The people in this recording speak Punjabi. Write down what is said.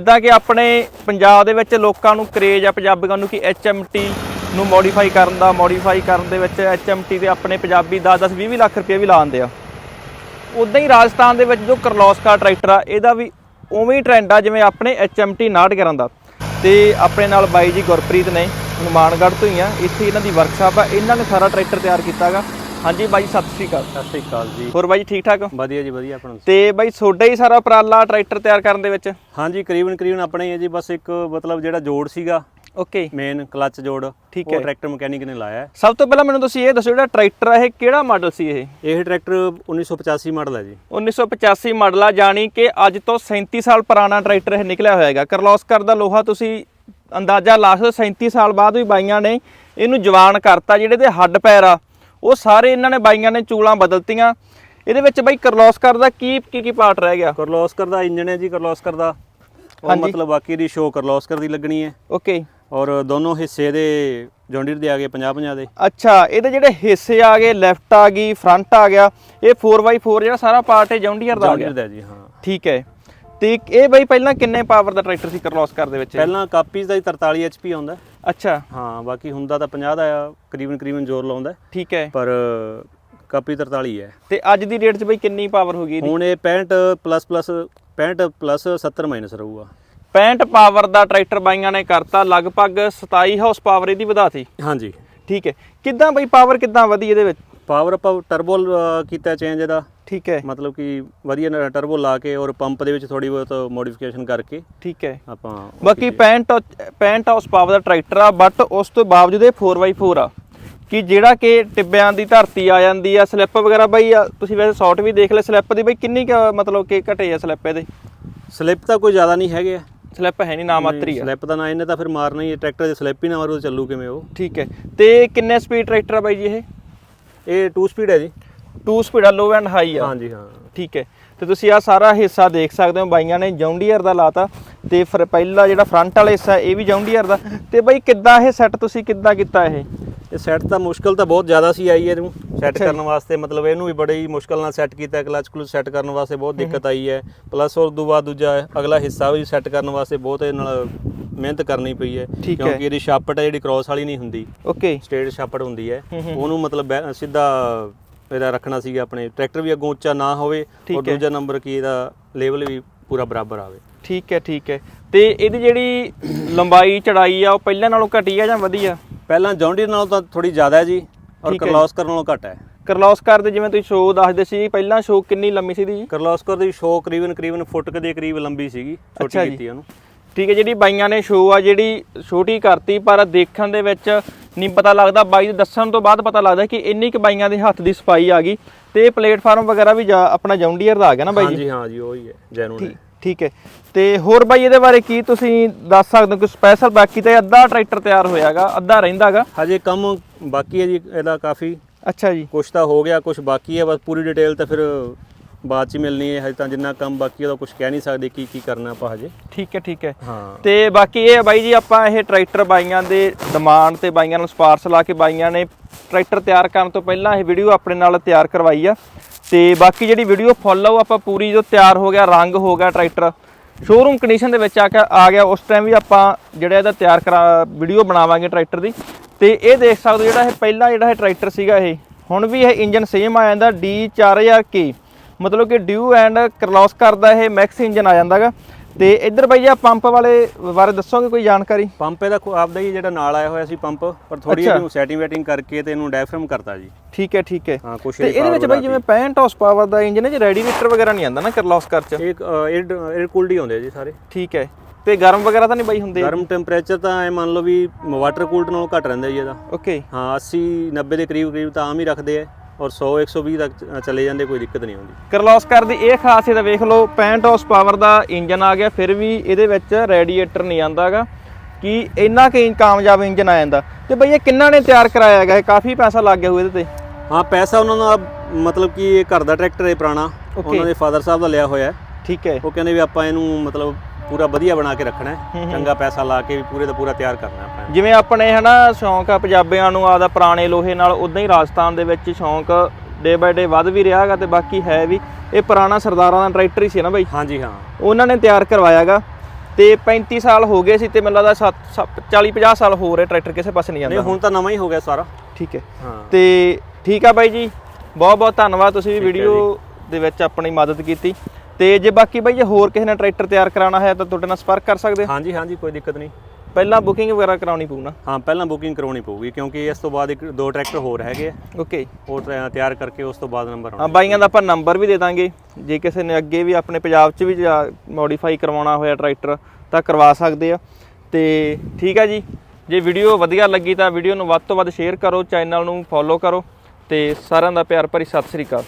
ਜਿੱਦਾਂ ਕਿ ਆਪਣੇ ਪੰਜਾਬ ਦੇ ਵਿੱਚ ਲੋਕਾਂ ਨੂੰ ਕਰੇਜ ਆ ਪੰਜਾਬੀਆਂ ਨੂੰ ਕਿ HMT ਨੂੰ ਮੋਡੀਫਾਈ ਕਰਨ ਦਾ ਮੋਡੀਫਾਈ ਕਰਨ ਦੇ ਵਿੱਚ HMT ਦੇ ਆਪਣੇ ਪੰਜਾਬੀ 10-10 20 ਲੱਖ ਰੁਪਏ ਵੀ ਲਾਉਂਦੇ ਆ। ਉਦਾਂ ਹੀ ਰਾਜਸਥਾਨ ਦੇ ਵਿੱਚ ਜੋ ਕਰਲੋਸਕਾ ਟਰੈਕਟਰ ਆ, ਇਹਦਾ ਵੀ ਉਵੇਂ ਹੀ ਟ੍ਰੈਂਡ ਆ ਜਿਵੇਂ ਆਪਣੇ HMT 69 ਦਾ। ਤੇ ਆਪਣੇ ਨਾਲ ਬਾਈ ਜੀ ਗੁਰਪ੍ਰੀਤ ਨੇ, ਹਨੂਮਾਨਗੜ੍ਹ ਤੋਂ ਹੀ ਆ, ਇੱਥੇ ਇਹਨਾਂ ਦੀ ਵਰਕਸ਼ਾਪ ਆ, ਇਹਨਾਂ ਨੇ ਸਾਰਾ ਟਰੈਕਟਰ ਤਿਆਰ ਕੀਤਾਗਾ ਹਾਂਜੀ ਬਾਈ ਸਤਿ ਸ਼੍ਰੀ ਅਕਾਲ। ਸਤਿ ਸ੍ਰੀ ਅਕਾਲ ਜੀ। ਹੋਰ ਬਾਈ ਠੀਕ ਠਾਕ? ਵਧੀਆ ਜੀ ਵਧੀਆ ਆਪਣਾ ਤੇ ਬਾਈ ਤੁਹਾਡਾ ਹੀ ਸਾਰਾ ਉਪਰਾਲਾ ਟਰੈਕਟਰ ਤਿਆਰ ਕਰਨ ਦੇ ਵਿੱਚ? ਹਾਂਜੀ ਕਰੀਬਨ ਕਰੀਬਨ ਆਪਣੇ ਹੀ ਹੈ ਜੀ ਬਸ ਇੱਕ ਮਤਲਬ ਜਿਹੜਾ ਜੋੜ ਸੀਗਾ ਓਕੇ। ਮੇਨ ਕਲੱਚ ਜੋੜ ਠੀਕ ਹੈ। ਟਰੈਕਟਰ ਮਕੈਨਿਕ ਨੇ ਲਾਇਆ ਹੈ। ਸਭ ਤੋਂ ਪਹਿਲਾਂ ਮੈਨੂੰ ਤੁਸੀਂ ਇਹ ਦੱਸੋ ਜਿਹੜਾ ਟਰੈਕਟਰ ਆ ਇਹ ਕਿਹੜਾ ਮਾਡਲ ਸੀ ਇਹ? ਇਹ ਟਰੈਕਟਰ 1985 ਮਾਡਲ ਹੈ ਜੀ। 1985 ਮਾਡਲ ਆ ਜਾਣੀ ਕਿ ਅੱਜ ਤੋਂ 37 ਸਾਲ ਪੁਰਾਣਾ ਟਰੈਕਟਰ ਇਹ ਨਿਕਲਿਆ ਹੋਇਆਗਾ ਕਰਲੋਸਕਰ ਦਾ ਲੋਹਾ ਤੁਸੀਂ ਅੰਦਾਜ਼ਾ ਲਾ ਸਕਦੇ ਹੋ 37 ਸਾਲ ਬਾਅਦ ਵੀ ਬਾਈਆਂ ਨੇ ਇਹਨੂੰ ਜਵਾਨ ਕਰਤਾ ਜਿਹੜੇ ਦੇ ਹੱਡ ਪੈਰ ਆ ਉਹ ਸਾਰੇ ਇਹਨਾਂ ਨੇ ਬਾਈਆਂ ਨੇ ਚੂਲਾਂ ਬਦਲਤੀਆਂ। ਇਹਦੇ ਵਿੱਚ ਬਾਈ ਕਰਲੋਸਕਰ ਦਾ ਕੀ ਕੀ ਕੀ ਪਾਰਟ ਰਹਿ ਗਿਆ? ਕਰਲੋਸਕਰ ਦਾ ਇੰਜਨ ਹੈ ਜੀ ਕਰਲੋਸਕਰ ਦਾ। ਉਹ ਹਾਂਜੀ। ਮਤਲਬ ਬਾਕੀ ਦੀ ਸ਼ੋ ਕਰਲੋਸਕਰ ਦੀ ਲੱਗਣੀ ਹੈ। ਓਕੇ। ਔਰ ਦੋਨੋਂ ਹਿੱਸੇ ਦੇ ਜੌਂਡੀਰ ਦੇ ਆ ਗਏ 50 50 ਦੇ। ਅੱਛਾ ਇਹਦੇ ਜਿਹੜੇ ਹਿੱਸੇ ਆ ਗਏ ਲੈਫਟ ਆ ਗਈ ਫਰੰਟ ਆ ਗਿਆ ਇਹ 4x4 ਜਿਹੜਾ ਸਾਰਾ ਪਾਰਟ ਹੈ ਜੌਂਡੀਅਰ ਦਾ ਆ ਗਿਆ। ਜੌਂਡੀਰ ਦਾ ਜੀ ਹਾਂ। ਠੀਕ ਹੈ। ਤੇ ਇਹ ਬਾਈ ਪਹਿਲਾਂ ਕਿੰਨੇ ਪਾਵਰ ਦਾ ਟਰੈਕਟਰ ਸੀ ਕਰਲੋਸਕਰ ਦੇ ਵਿੱਚ? ਪਹਿਲਾਂ ਕਾਪੀਜ਼ ਦਾ ਹੀ 43 HP ਆਉਂਦਾ। ਅੱਛਾ। ਹਾਂ ਬਾਕੀ ਹੁੰਦਾ ਤਾਂ 50 ਦਾ ਆ ਕਰੀਬਨ ਕਰੀਬਨ ਜ਼ੋਰ ਲਾਉਂਦਾ। ਠੀਕ ਹੈ। ਪਰ ਕਾਪੀ 43 ਹੈ। ਤੇ ਅੱਜ ਦੀ ਡੇਟ 'ਚ ਬਈ ਕਿੰਨੀ ਪਾਵਰ ਹੋ ਗਈ ਹੁਣ ਇਹ 65 ਪਲੱਸ ਪਲੱਸ 65 ਪਲੱਸ 70 ਮਾਈਨਸ ਰਹੂਗਾ। 65 ਪਾਵਰ ਦਾ ਟਰੈਕਟਰ ਬਾਈਆਂ ਨੇ ਕਰਤਾ ਲਗਭਗ 27 ਹਾਰਸ ਪਾਵਰ ਇਹਦੀ ਵਧਾਤੀ ਹਾਂਜੀ। ਠੀਕ ਹੈ। ਕਿੱਦਾਂ ਬਈ ਪਾਵਰ ਕਿੱਦਾਂ ਵਧੀ ਇਹਦੇ ਵਿੱਚ? ਪਾਵਰ ਆਪਾਂ ਟਰਬੋ ਕੀਤਾ ਚੇਂਜ ਇਹਦਾ। ਠੀਕ ਹੈ। ਮਤਲਬ ਕਿ ਵਧੀਆ ਟਰਬੋ ਲਾ ਕੇ ਔਰ ਪੰਪ ਦੇ ਵਿੱਚ ਥੋੜੀ ਬਹੁਤ ਮੋਡੀਫਿਕੇਸ਼ਨ ਕਰਕੇ ਠੀਕ ਹੈ। ਆਪਾਂ ਬਾਕੀ ਕੀਤੀ। 65 65 ਹਾਰਸ ਪਾਵਰ ਦਾ ਟਰੈਕਟਰ ਆ ਬਟ ਉਸ ਤੋਂ ਬਾਵਜੂਦ ਇਹ 4x4 ਆ। ਕਿ ਜਿਹੜਾ ਕਿ ਟਿੱਬਿਆਂ ਦੀ ਧਰਤੀ ਆ ਜਾਂਦੀ ਆ ਸਲਿੱਪ ਵਗੈਰਾ ਬਈ ਆ, ਤੁਸੀਂ ਵੈਸੇ ਸ਼ਾਰਟ ਵੀ ਦੇਖ ਲੈ ਸਲਿੱਪ ਦੀ ਬਈ ਕਿੰਨੀ ਮਤਲਬ ਕਿ ਘਟੇ ਆ ਸਲਿੱਪ ਇਹਦੇ? ਸਲਿੱਪ ਤਾਂ ਕੋਈ ਜ਼ਿਆਦਾ ਨਹੀਂ ਹੈਗੇ ਸਲਿੱਪ ਹੈ ਨਹੀਂ ਨਾ ਮਾਤਰੀ ਆ। ਸਲਿੱਪ ਤਾਂ ਨਾ ਇਹਨੇ ਤਾਂ ਫਿਰ ਮਾਰਨਾ ਹੀ ਹੈ ਟਰੈਕਟਰ ਦੇ ਸਲਿੱਪ ਹੀ ਨਾ ਮਾਰੂ ਚੱਲੂ ਕਿਵੇਂ ਉਹ। ਠੀਕ ਹੈ। ਤੇ ਕਿੰਨੇ ਸਪੀਡ ਟਰੈਕਟਰ ਆ ਬਾਈ ਜੀ ਇਹ? ਇਹ 2 ਸਪੀਡ ਹੈ ਜੀ। 2 ਸਪੀਡ ਆ ਲੋ ਐਂਡ ਹਾਈ ਆ। ਹਾਂਜੀ ਹਾਂ। ਠੀਕ ਹੈ। ਤੇ ਤੁਸੀਂ ਆ ਸਾਰਾ ਹਿੱਸਾ ਦੇਖ ਸਕਦੇ ਹੋ ਬਾਈਆਂ ਨੇ ਜੌਂਡੀਅਰ ਦਾ ਲਾਤਾ। ਤੇ ਫਿਰ ਪਹਿਲਾ ਜਿਹੜਾ ਫਰੰਟ ਵਾਲਾ ਹਿੱਸਾ ਇਹ ਵੀ ਜੌਂਡੀਅਰ ਦਾ। ਤੇ ਬਾਈ ਕਿੱਦਾਂ ਇਹ ਸੈੱਟ ਤੁਸੀਂ ਕਿੱਦਾਂ ਕੀਤਾ ਇਹ? ਇਹ ਸੈੱਟ ਤਾਂ ਮੁਸ਼ਕਲ ਤਾਂ ਬਹੁਤ ਜ਼ਿਆਦਾ ਸੀ ਆਈ ਇਹਨੂੰ। ਸੈੱਟ। ਕਰਨ ਵਾਸਤੇ ਮਤਲਬ ਇਹਨੂੰ ਵੀ ਬੜੀ ਮੁਸ਼ਕਲ ਨਾਲ ਸੈੱਟ ਕੀਤਾ ਕਲਚ ਕਲਚ ਸੈੱਟ ਕਰਨ ਵਾਸਤੇ ਬਹੁਤ ਦਿੱਕਤ ਆਈ ਹੈ। ਪਲੱਸ ਉਸ ਤੋਂ ਬਾਅਦ ਦੂਜਾ ਅਗਲਾ ਹਿੱਸਾ ਵੀ ਸੈੱਟ ਕਰਨ ਵਾਸਤੇ ਬਹੁਤ ਇਹ ਨਾਲ ਮਿਹਨਤ ਕਰਨੀ ਪਈ ਹੈ। ਕਿਉਂਕਿ ਇਹਦੀ ਛਾਪਟ ਹੈ ਜਿਹੜੀ ਕ੍ਰਾਸ ਵਾਲੀ ਨਹੀਂ ਹੁੰਦੀ। ਓਕੇ ਸਟੇਟ ਛਾਪਟ ਹੁੰਦੀ ਹੈ। ਉਹਨੂੰ ਮਤਲਬ ਸਿੱਧਾ ਇਹਦਾ ਰੱਖਣਾ ਸੀਗਾ ਆਪਣੇ ਟਰੈਕਟਰ ਵੀ ਅੱਗੋਂ ਉੱਚਾ ਨਾ ਹੋਵੇ ਔਰ। ਦੂਜਾ ਨੰਬਰ ਕੀ ਇਹਦਾ ਲੈਵਲ ਵੀ ਪੂਰਾ ਬਰਾਬਰ ਆਵੇ ਠੀਕ ਹੈ ਠੀਕ ਹੈ ਤੇ ਇਹਦੀ ਜਿਹੜੀ ਲੰਬਾਈ ਚੜਾਈ ਆ ਉਹ ਪਹਿਲਾਂ ਨਾਲੋਂ ਘਟੀ ਆ ਜਾਂ ਵਧੀ ਆ ਪਹਿਲਾਂ ਜੌਂਡੀਅਰ ਨਾਲੋਂ ਤਾਂ ਥੋੜੀ ਜ਼ਿਆਦਾ ਹੈ ਜੀ ਔਰ ਠੀਕ ਹੈ। ਕਰਲੋਸਕਰ ਨਾਲੋਂ ਘੱਟ ਹੈ ਕਰਲੋਸਕਰ ਦੇ ਜਿਵੇਂ ਤੁਸੀਂ ਸ਼ੋਅ ਦੱਸਦੇ ਸੀ ਪਹਿਲਾਂ ਸ਼ੋਅ ਕਿੰਨੀ ਲੰਮੀ ਸੀ ਦੀ ਜੀ ਕਰਲੋਸਕਰ ਦੀ ਸ਼ੋ ਕਰੀਬਨ ਕਰੀਬਨ ਫੁੱਟ ਕੁ ਦੇ ਕਰੀਬ ਲੰਬੀ ਸੀਗੀ ਅੱਛਾ ਛੋਟੀ ਜੀ। ਕੀਤੀ ਉਹਨੂੰ ਠੀਕ ਹੈ ਜਿਹੜੀ ਬਾਈਆਂ ਨੇ ਸ਼ੋਅ ਆ ਜਿਹੜੀ ਛੋਟੀ ਕਰਤੀ ਪਰ ਦੇਖਣ ਦੇ ਵਿੱਚ ਨਹੀਂ ਪਤਾ ਲੱਗਦਾ। ਬਾਈ ਦੇ ਦੱਸਣ ਤੋਂ ਬਾਅਦ ਪਤਾ ਲੱਗਦਾ ਕਿ ਇੰਨੀ ਕੁ ਬਾਈਆਂ ਦੇ ਹੱਥ ਦੀ ਸਫ਼ਾਈ ਆ ਗਈ ਤੇ ਇਹ ਪਲੇਟਫਾਰਮ ਵਗੈਰਾ ਵੀ ਜਾ- ਆਪਣਾ ਜੌਂਡੀਅਰ ਦਾ ਆ ਗਿਆ ਨਾ ਬਾਈ ਜੀ? ਹਾਂਜੀ ਹਾਂ ਜੀ ਉਹੀ ਹੈ ਜੈਨੂਨ ਠੀਕ ਠੀਕ ਹੈ। ਤੇ ਹੋਰ ਬਾਈ ਇਹਦੇ ਬਾਰੇ ਕੀ ਤੁਸੀਂ ਦੱਸ ਸਕਦੇ ਹੋ? ਕਿ ਸਪੈਸ਼ਲ ਬਾਕੀ ਤੇ ਅੱਧਾ ਟਰੈਕਟਰ ਤਿਆਰ ਹੋਇਆਗਾ ਅੱਧਾ ਰਹਿੰਦਾਗਾ? ਹਜੇ ਕੰਮ ਬਾਕੀ ਹੈ ਜੀ ਇਹਦਾ ਕਾਫੀ। ਅੱਛਾ ਜੀ। ਕੁਝ ਤਾਂ ਹੋ ਗਿਆ ਕੁਝ ਬਾਕੀ ਹੈ ਬਸ ਪੂਰੀ ਡਿਟੇਲ ਤਾਂ ਫਿਰ ਬਾਅਦ ਚ ਮਿਲਣੀ ਹੈ ਹਜੇ ਤਾਂ ਜਿੰਨਾ ਕੰਮ ਬਾਕੀ ਉਹਦਾ ਕੁਝ ਕਹਿ ਨਹੀਂ ਸਕਦੇ ਕੀ ਕੀ ਕਰਨਾ ਆਪਾਂ ਹਜੇ। ਠੀਕ ਹੈ ਠੀਕ ਹੈ। ਹਾਂ। ਤੇ ਬਾਕੀ ਇਹ ਹੈ ਬਾਈ ਜੀ ਆਪਾਂ ਇਹ ਟਰੈਕਟਰ ਬਾਈਆਂ ਦੇ ਡਿਮਾਂਡ ਤੇ ਬਾਈਆਂ ਨੂੰ ਸਪਾਰਸ ਲਾ ਕੇ ਬਾਈਆਂ ਨੇ ਟਰੈਕਟਰ ਤਿਆਰ ਕਰਨ ਤੋਂ ਪਹਿਲਾਂ ਇਹ ਵੀਡੀਓ ਆਪਣੇ ਨਾਲ ਤਿਆਰ ਕਰਵਾਈ ਆ। ਤੇ ਬਾਕੀ ਜਿਹੜੀ ਵੀਡੀਓ ਫੋਲੋ ਆਪਾਂ ਪੂਰੀ ਜੋ ਤਿਆਰ ਹੋ ਗਿਆ ਰੰਗ ਹੋ ਗਿਆ ਟਰੈਕਟਰ ਸ਼ੋਰੂਮ ਕੰਡੀਸ਼ਨ ਦੇ ਵਿੱਚ ਆ ਕੇ ਆ ਗਿਆ। ਉਸ ਟਾਈਮ ਵੀ ਆਪਾਂ ਜਿਹੜਾ ਇਹਦਾ ਤਿਆਰ ਕਰਾ ਵੀਡੀਓ ਬਣਾਵਾਂਗੇ ਟਰੈਕਟਰ ਦੀ। ਤੇ ਇਹ ਦੇਖ ਸਕਦੇ ਹੋ ਜਿਹੜਾ ਇਹ ਪਹਿਲਾ ਜਿਹੜਾ ਇਹ ਟਰੈਕਟਰ ਸੀਗਾ ਇਹ ਹੁਣ ਵੀ ਇਹ ਇੰਜਨ ਸੇਮ ਆ ਜਾਂਦਾ D4000K ਮਤਲਬ ਕਿ ਡਿਊ ਐਂਡ ਕਰਲੋਸ ਕਰਦਾ ਇਹ ਮੈਕਸ ਇੰਜਨ ਆ ਜਾਂਦਾਗਾ। ਤੇ ਇੱਧਰ ਬਈ ਆ ਪੰਪ ਵਾਲੇ ਬਾਰੇ ਦੱਸੋਗੇ ਕੋਈ ਜਾਣਕਾਰੀ? ਪੰਪ ਇਹਦਾ ਖੁ- ਆਪਦਾ ਹੀ ਜਿਹੜਾ ਨਾਲ ਆਇਆ ਹੋਇਆ ਸੀ ਪੰਪ ਪਰ ਥੋੜੀ ਅੱਛਾ। ਜਿਹੀ ਸੈਟਿੰਗ ਵੈਟਿੰਗ ਕਰਕੇ ਤੇ ਇਹਨੂੰ ਡਾਇਫਰਮ ਕਰਤਾ ਜੀ। ਠੀਕ ਹੈ ਠੀਕ ਹੈ। ਹਾਂ ਕੁਛ ਤੇ ਇਹਦੇ ਵਿੱਚ ਬਈ ਜਿਵੇਂ 65 ਹਾਰਸ ਪਾਵਰ ਦਾ ਇੰਜਨ ਹੈ ਜੀ ਰੈਡੀਏਟਰ ਵਗੈਰਾ ਨਹੀਂ ਆਂਦਾ ਨਾ ਕਰਲੋਸਕਰ ਚ? ਇੱਕ 에ਅਰ 에ਅਰ ਕੂਲਡ ਹੀ ਹੁੰਦੇ ਆ ਜੀ ਸਾਰੇ। ਠੀਕ ਹੈ। ਤੇ ਗਰਮ ਵਗੈਰਾ ਤਾਂ ਨਹੀਂ ਬਈ ਹੁੰਦੇ? ਗਰਮ ਟੈਂਪਰੇਚਰ ਤਾਂ ਐ ਮੰਨ ਲਓ ਵੀ ਵਾਟਰ ਕੂਲਡ ਨਾਲੋਂ ਘੱਟ ਰਹਿੰਦਾ ਜੀ ਇਹਦਾ। ਓਕੇ ਹਾਂ 80 90 ਦੇ ਕਰੀਬ ਕਰੀਬ ਤਾਂ ਆਮ ਹੀ ਰੱਖਦੇ ਆ। ਔਰ 100 120 ਤੱਕ ਚਲੇ ਜਾਂਦੇ ਕੋਈ ਦਿੱਕਤ ਨਹੀਂ ਆਉਂਦੀ। ਕਰਲੋਸਕਰ ਦੀ ਇਹ ਖਾਸੀਅਤ ਵੇਖ ਲਓ 65 ਹਾਰਸ ਪਾਵਰ ਦਾ ਇੰਜਨ ਆ ਗਿਆ ਫਿਰ ਵੀ ਇਹਦੇ ਵਿੱਚ ਰੈਡੀਏਟਰ ਨਹੀਂ ਆਂਦਾਗਾ ਕਿ ਇੰਨਾ ਕਿ ਕਾਮਯਾਬ ਇੰਜਨ ਆ ਜਾਂਦਾ। ਤੇ ਬਈ ਇਹ ਕਿੰਨਾ ਨੇ ਤਿਆਰ ਕਰਾਇਆ ਹੈਗਾ? ਇਹ ਕਾਫੀ ਪੈਸਾ ਲੱਗ ਗਿਆ ਹੋਇਆ ਇਹਦੇ ਤੇ। ਹਾਂ ਪੈਸਾ ਉਹਨਾਂ ਦਾ ਮਤਲਬ ਕਿ ਇਹ ਘਰ ਦਾ ਟਰੈਕਟਰ ਹੈ ਪੁਰਾਣਾ. ਉਹਨਾਂ ਦੇ ਫਾਦਰ ਸਾਹਿਬ ਦਾ ਲਿਆ ਹੋਇਆ ਹੈ। ਠੀਕ ਹੈ। ਉਹ ਕਹਿੰਦੇ ਵੀ ਆਪਾਂ ਇਹਨੂੰ ਮਤਲਬ ਪੂਰਾ ਵਧੀਆ ਬਣਾ ਕੇ ਰੱਖਣਾ ਹੂੰ। ਚੰਗਾ ਪੈਸਾ ਲਾ ਕੇ ਵੀ ਪੂਰੇ ਦਾ ਪੂਰਾ ਤਿਆਰ ਕਰਨਾ ਆਪਾਂ। ਜਿਵੇਂ ਆਪਣੇ ਹਨਾ ਸ਼ੌਂਕ ਆ ਪੰਜਾਬੀਆਂ ਨੂੰ ਆਦਾ ਪੁਰਾਣੇ ਲੋਹੇ ਨਾਲ ਉਦਾਂ ਹੀ ਰਾਜਸਥਾਨ ਦੇ ਵਿੱਚ ਸ਼ੌਂਕ ਡੇ ਬਾਏ ਡੇ ਵੱਧ ਵੀ ਰਿਹਾਗਾ ਤੇ ਬਾਕੀ ਹੈ ਵੀ। ਇਹ ਪੁਰਾਣਾ ਸਰਦਾਰਾਂ ਦਾ ਟਰੈਕਟਰ ਹੀ ਸੀ ਨਾ ਬਾਈ? ਹਾਂਜੀ ਹਾਂ। ਉਹਨਾਂ ਨੇ ਤਿਆਰ ਕਰਵਾਇਆਗਾ ਤੇ 35 ਸਾਲ ਹੋ ਗਏ ਸੀ ਤੇ ਮੈਨੂੰ ਲੱਗਦਾ 40 50 ਸਾਲ ਹੋ ਰਹੇ ਟਰੈਕਟਰ ਕਿਸੇ ਪਾਸੇ ਨਹੀਂ ਨਹੀਂ ਜਾਂਦਾ ਹੁਣ ਤਾਂ ਨਵਾਂ ਹੀ ਹੋ ਗਿਆ ਸਾਰਾ। ਠੀਕ ਹੈ। ਹਾਂ। ਤੇ ਠੀਕ ਆ ਬਾਈ ਜੀ ਬਹੁਤ ਬਹੁਤ ਧੰਨਵਾਦ ਤੁਸੀਂ ਵੀ ਵੀਡੀਓ ਦੇ ਵਿੱਚ ਆਪਣੀ ਮਦਦ ਕੀਤੀ। ਤੇ ਜੇ ਬਾਕੀ ਬਾਈ ਜੇ ਹੋਰ ਕਿਸੇ ਨੇ ਟਰੈਕਟਰ ਤਿਆਰ ਕਰਾਉਣਾ ਹੈ ਤਾਂ ਤੁਹਾਡੇ ਨਾਲ ਸੰਪਰਕ ਕਰ ਸਕਦੇ ਹੋ। ਹਾਂਜੀ ਹਾਂਜੀ ਕੋਈ ਦਿੱਕਤ ਨਹੀਂ। ਪਹਿਲਾਂ ਬੁਕਿੰਗ ਵਗੈਰਾ ਕਰਾਉਣੀ ਪਊ ਨਾ? ਹਾਂ ਪਹਿਲਾਂ ਬੁਕਿੰਗ ਕਰਾਉਣੀ ਪਊਗੀ ਕਿਉਂਕਿ ਇਸ ਤੋਂ ਬਾਅਦ ਇੱਕ ਦੋ ਟਰੈਕਟਰ ਹੋਰ ਹੈਗੇ ਆ। ਓਕੇ। ਉਹ ਟਰੈ- ਤਿਆਰ ਕਰਕੇ ਉਸ ਤੋਂ ਬਾਅਦ ਨੰਬਰ ਹਾਂ ਆਉਣਾ ਬਾਈਆਂ ਦਾ ਆਪਾਂ ਨੰਬਰ ਵੀ ਦੇ ਦਾਂਗੇ। ਜੇ ਕਿਸੇ ਨੇ ਅੱਗੇ ਵੀ ਆਪਣੇ ਪੰਜਾਬ 'ਚ ਵੀ ਮੋਡੀਫਾਈ ਕਰਵਾਉਣਾ ਹੋਇਆ ਟਰੈਕਟਰ ਤਾਂ ਕਰਵਾ ਸਕਦੇ ਆ। ਤੇ ਠੀਕ ਆ ਜੀ। ਜੇ ਵੀਡੀਓ ਵਧੀਆ ਲੱਗੀ ਤਾਂ ਵੀਡੀਓ ਨੂੰ ਵੱਧ ਤੋਂ ਵੱਧ ਸ਼ੇਅਰ ਕਰੋ ਚੈਨਲ ਨੂੰ ਫੋਲੋ ਕਰੋ। ਤੇ ਸਾਰਿਆਂ ਦਾ ਪਿਆਰ ਭਰੀ ਸਤਿ ਸ੍ਰੀ ਅਕਾਲ।